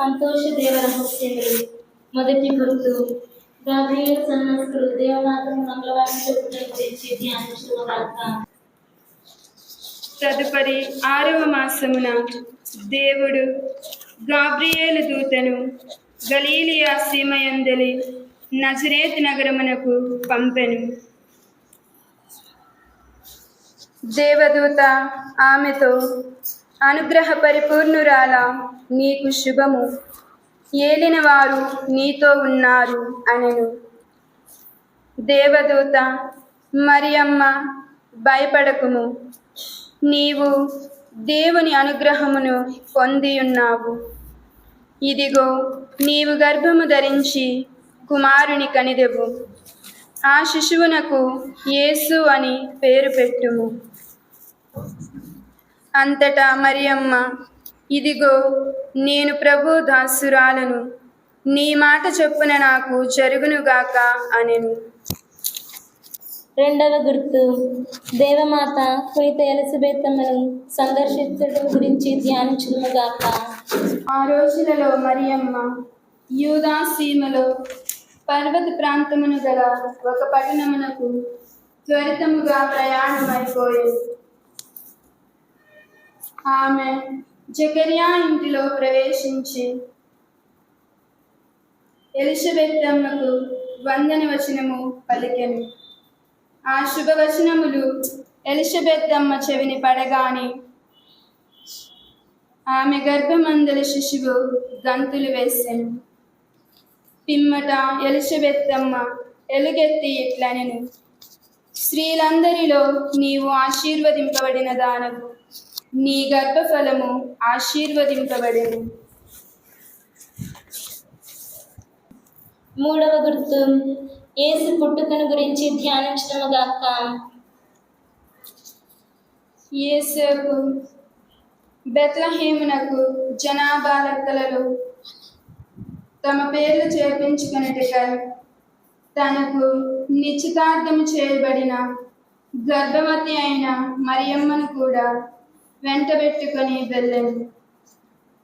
సంతోష దేవ రహస్యములు మొదటి గుర్తు గాబ్రియల్ సన్నస్తుడు దేవనాథం మంగళవారం చొప్పున గురించి తదుపరి ఆరవ మాసమున దేవుడు గాబ్రియేలు దూతను గలీలియా సీమయందలి నజరేత్ నగరమునకు పంపెను. దేవదూత ఆమెతో అనుగ్రహ పరిపూర్ణురాల నీకు శుభము. ఏలినవారు నీతో ఉన్నారు అనెను. దేవదూత మరియమ్మ భయపడకుము. నీవు దేవుని అనుగ్రహమును పొందియున్నావు ఇదిగో నీవు గర్భము ధరించి కుమారుని కనిదెవు. ఆ శిశువునకు యేసు అని పేరు పెట్టుము. అంతటా మరియమ్మ ఇదిగో నేను ప్రభు దాసురాలను. నీ మాట చొప్పున నాకు జరుగునుగాక అనెను. రెండవ గుర్తు. దేవమాత పునీత ఎలిజబెత్తమ్మను సందర్శించడం గురించి ధ్యానించుగాక ఆ రోజులలో మరియమ్మ యూదా సీమలో పర్వత ప్రాంతమును గల ఒక పట్టణమునకు త్వరితముగా ప్రయాణమైపోయింది ఆమె జకర్యా ఇంటిలో ప్రవేశించి ఎలిషబెత్తమ్మకు వందన వచనము పలికెను. ఆ శుభవచనములు ఎలిషబెత్తమ్మ చెవిని పడగానే ఆమె గర్భమందల శిశువు గంతులు వేసెను. పిమ్మట ఎలిషబెత్తమ్మ ఎలుగెత్తి ఇట్లనెను. స్త్రీలందరిలో నీవు ఆశీర్వదింపబడిన దానవు. నీ గర్భఫలము ఆశీర్వదింపబడెను. మూడవ గుర్తు యేసు పుట్టుకను గురించి ధ్యానించడముగాక యేసేపు బెత్లహేమునకు జనాభా లెక్కలలో తమ పేర్లు చేర్పించుకున్నట్టుగా తనకు నిశ్చితార్థము చేయబడిన గర్భవతి అయిన మరియమ్మను కూడా వెంటబెట్టుకొని వెళ్ళాను.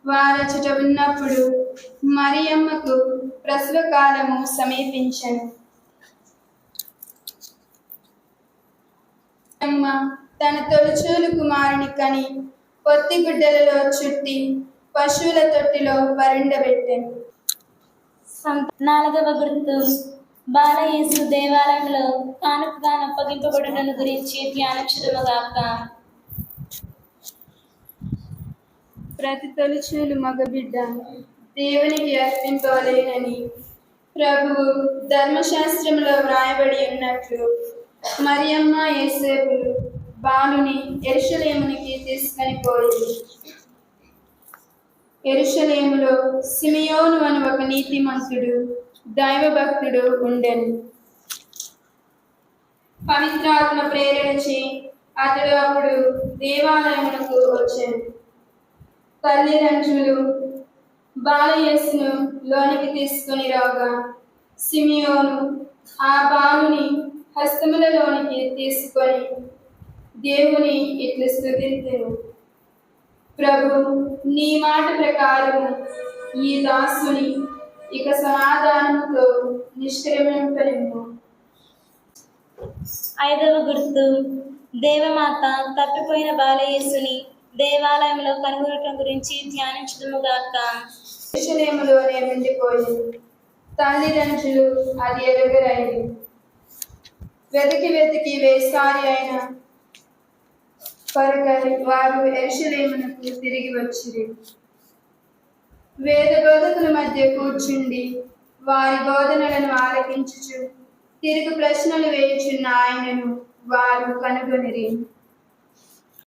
వారచుట ఉన్నప్పుడు మరియమ్మకు ప్రసవ కాలము సమీపించను. అమ్మ తన తొలిచూలు కుమారుని కని పొత్తి గుడ్డలలో చుట్టి పశువుల తొట్టిలో పరుండబెట్టాను నాలుగవ గుర్తు. బాలయేసు దేవాలయంలో కానుకగా అప్పగింపబడుటను గురించి ధ్యానించడముగాక ప్రతి తొలిచూలు మగబిడ్డ దేవునికి అర్పింపవలేనని ప్రభువు ధర్మశాస్త్రంలో వ్రాయబడి ఉన్నట్లు మరియమ్మ యేసేపులు బాలుని ఎరుషలేమునికి తీసుకొని పోయి ఎరుషలేములో సిమియోను అని ఒక నీతిమంతుడు దైవభక్తుడు ఉండెను. పవిత్రాత్మ ప్రేరణచి అతడు అప్పుడు దేవాలయమునకు వచ్చాను తల్లిదండ్రులు బాలయేసును లోనికి తీసుకుని రాగా సిమియోను ఆ బాలుని హస్తములలోనికి తీసుకొని దేవుని ఇట్లు స్థుతించెను ప్రభు నీ మాట ప్రకారం ఈ దాసుని ఇక సమాధానంతో నిష్క్రమింపలేము ఐదవ గుర్తు దేవమాత తప్పిపోయిన బాలయేసుని దేవాలయంలో కనుగొనటం గురించి ధ్యానించడముగాక యెరూషలేములోనే ఉండిపోయింది తల్లిదండ్రులు అది ఎరుగరైంది వెతికి వెతికి వేసారి అయిన కొరకై వారు ఎరుషలేమునకు తిరిగి వచ్చిరి. వేద బోధకుల మధ్య కూర్చుండి వారి బోధనలను ఆలకించుచు తిరుగు ప్రశ్నలు వేయుచున్న ఆయనను వారు కనుగొనిరి.